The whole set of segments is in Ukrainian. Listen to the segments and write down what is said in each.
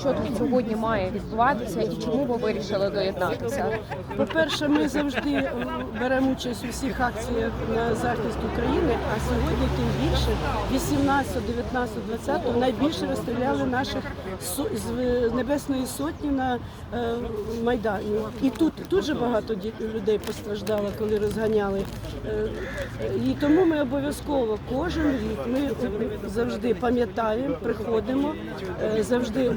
що тут сьогодні має відбуватися і чому ви вирішили доєднатися? По-перше, ми завжди е, беремо участь у всіх акціях на захист України, а сьогодні тим більше 18, 19, 20 найбільше розстріляли наших з е, Небесної Сотні на е, Майдані. І тут дуже багато людей постраждало, коли розганяли. І тому ми обов'язково кожен рік ми завжди пам'ятаємо, приходимо, завжди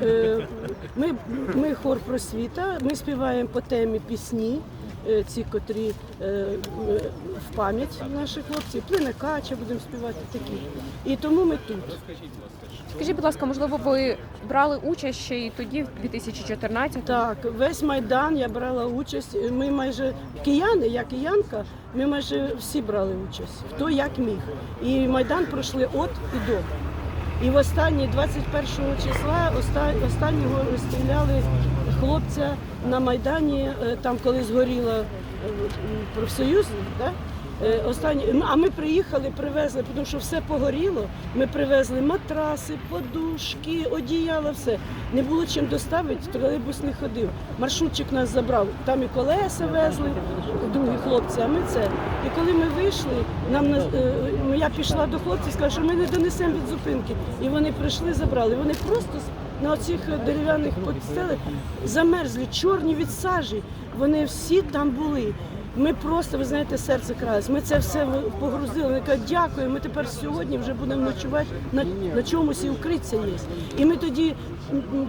ми, ми хор просвіта, ми співаємо по темі пісні. е, Ці, котрі е, в пам'ять наших хлопців, плине кача будемо співати такі. І тому ми тут. Скажіть, будь ласка, можливо, ви брали участь ще й тоді, в 2014 Так, весь майдан я брала участь. Ми майже кияни, я киянка, ми майже всі брали участь, хто як міг. І майдан пройшли от і до. І в останні 21 числа останнього розстріляли хлопця на майдані, е, там коли згоріла е, профсоюз. Да? Е, Останні, ну, а ми приїхали, привезли, тому що все погоріло. Ми привезли матраси, подушки, одіяла, все. Не було чим доставити, тролейбус не ходив. Маршрутчик нас забрав. Там і колеса везли, другі хлопці, а ми це. І коли ми вийшли, нам е, я пішла до хлопців, сказала, що ми не донесемо від зупинки. І вони прийшли, забрали. Вони просто на оцих дерев'яних подстелах замерзли, чорні від сажі. Вони всі там були. Ми просто, ви знаєте, серце кралось. Ми це все погрузили. Вони кажуть, дякую. Ми тепер сьогодні вже будемо ночувати на, на чомусь і укриття є. І ми тоді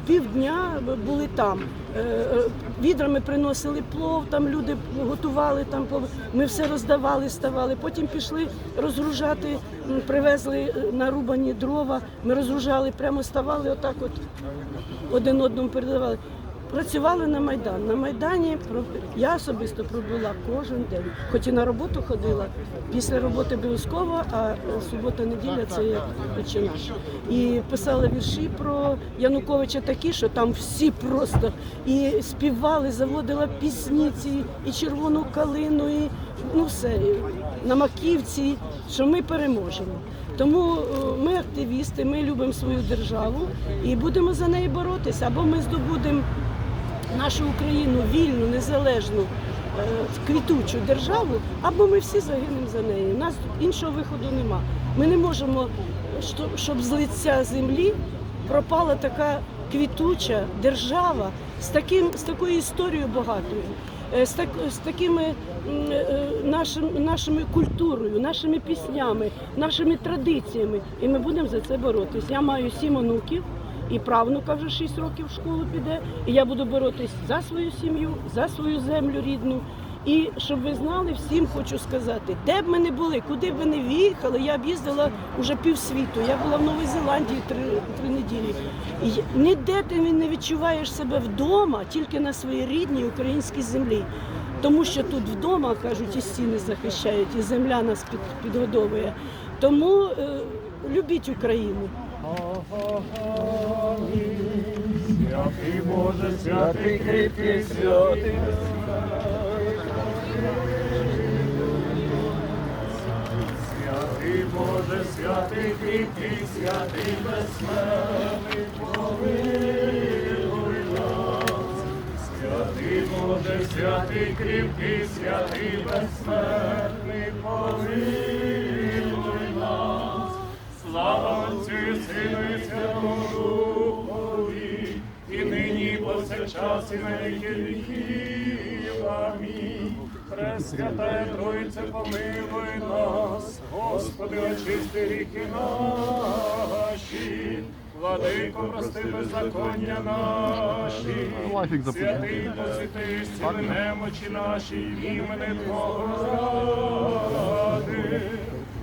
півдня були там. Е, е, Відрами приносили плов, там люди готували, там пов- ми все роздавали, ставали. Потім пішли розгружати, привезли е, нарубані дрова. Ми розгружали, прямо ставали отак, от один одному передавали. Працювали на Майдан. На Майдані я особисто пробула кожен день. Хоч і на роботу ходила. Після роботи обов'язково, а субота-неділя це як отче. І писала вірші про Януковича такі, що там всі просто і співали, заводила пісні ці, і червону калину, і ну все, на маківці, що ми переможемо. Тому е, ми активісти, ми любимо свою державу і будемо за неї боротися. Або ми здобудемо нашу Україну вільну, незалежну, е, квітучу державу, або ми всі загинемо за неї. У нас іншого виходу нема. Ми не можемо, щоб з лиця землі пропала така квітуча держава з таким з такою історією багатою. е, З, так, з такими е, нашим, нашими культурою, нашими піснями, нашими традиціями. І ми будемо за це боротись. Я маю сім онуків, і правнука вже 6 років в школу піде. І я буду боротись за свою сім'ю, за свою землю рідну. І щоб ви знали, всім хочу сказати, де б ми не були, куди б ви не в'їхали, я б їздила уже півсвіту. Я була в Новій Зеландії три, три неділі. І ніде ти не відчуваєш себе вдома, тільки на своїй рідній українській землі. Тому що тут вдома, кажуть, і стіни захищають, і земля нас під, підгодовує. Тому е, любіть Україну. Святий Боже, святий кріпкий, святий Святий Боже, святий кріпкий, святий безсмертний, помилуй нас. Святий Боже, святий кріпкий, святий безсмертний, помилуй Сину і Святому Духові, і нині, і повсякчас, і на віки віків. Амінь. Пресвятая Тройце, помилуй нас, Господи, очисти гріхи наші, Владико, прости беззаконня наші, святий посвяти сили немочі наші, імени Твого ради.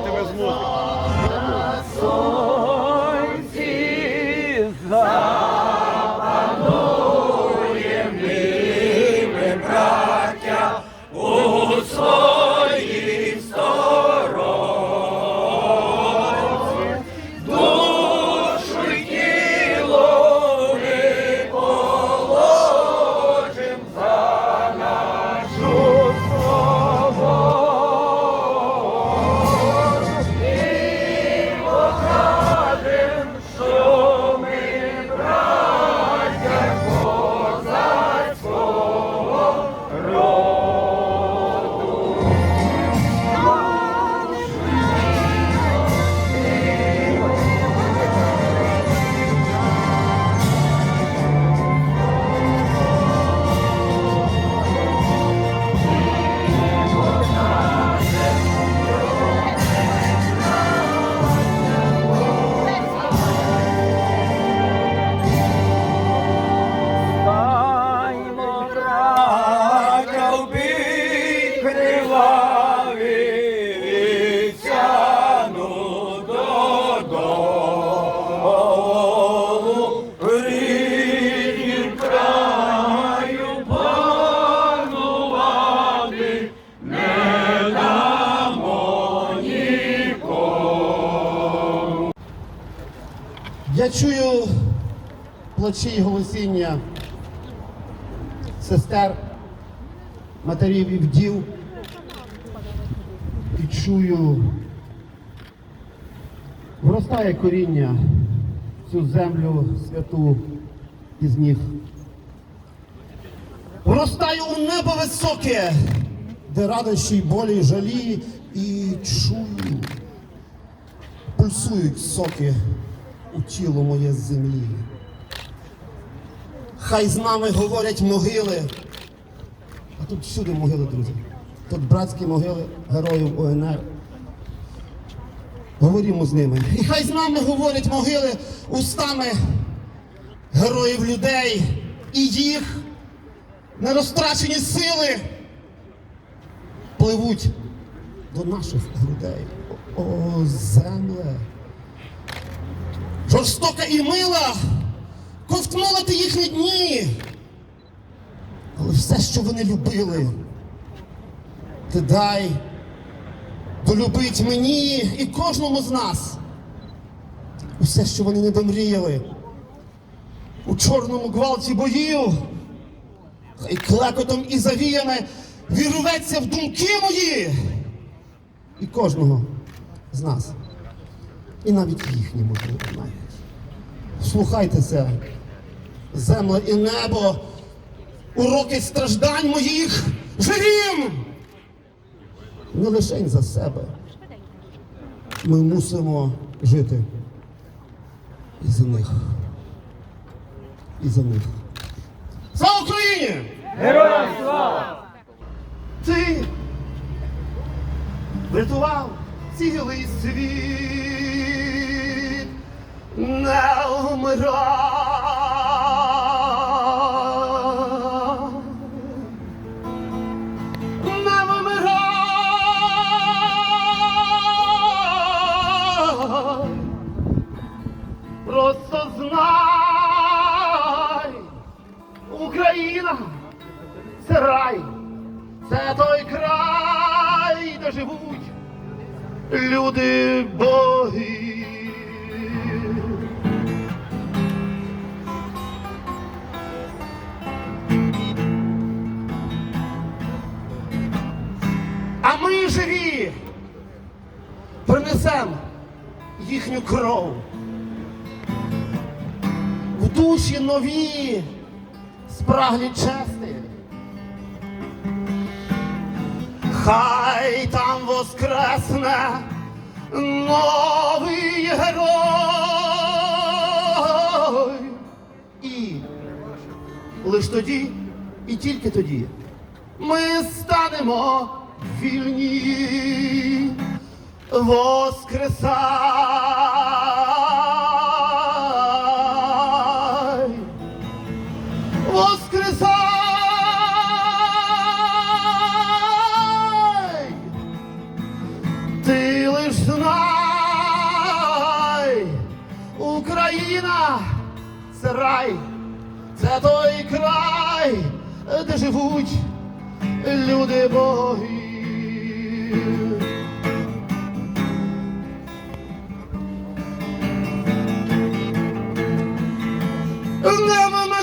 aguenta mesmo músicas. Я чую плачі й голосіння сестер, матерів і вдів. І чую, вростає коріння в цю землю святу із ніг. Вростаю у небо високе, де радощі й болі й жалі, і чую, пульсують соки у тіло моє з землі. Хай з нами говорять могили. А тут всюди могили, друзі. Тут братські могили героїв УНР. Говоримо з ними. І хай з нами говорять могили устами героїв людей і їх нерозтрачені сили пливуть до наших грудей. О, земле. Жорстока і мила, ковтнули ти їхні дні. Але все, що вони любили, ти дай долюбить мені і кожному з нас. Усе, що вони не домріяли. У чорному гвалті боїв, хай клекотом і завіями вірветься в думки мої і кожного з нас. І навіть їхні можливо навіть. Слухайтеся, земля і небо, уроки страждань моїх живім! Не лишень за себе. Ми мусимо жити і за них. І за них. Слава Україні! Героям слава! Ти врятував цілий світ, не вмирай, не вмирай, просто знай, Україна це рай. Це той край, де живуть люди боги. Принесемо їхню кров. В душі нові спраглі чести. Хай там воскресне новий герой. І лиш тоді, і тільки тоді ми станемо вільні воскресай. Воскресай! Ти лиш знай, Україна це рай, це той край, де живуть люди боги. Не вимагай,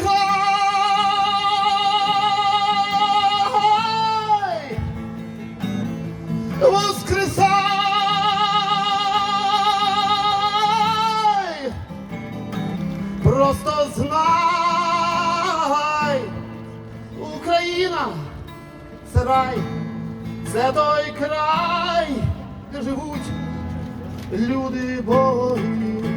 воскресай, просто знай, Україна це рай, це той край, де живуть люди боги.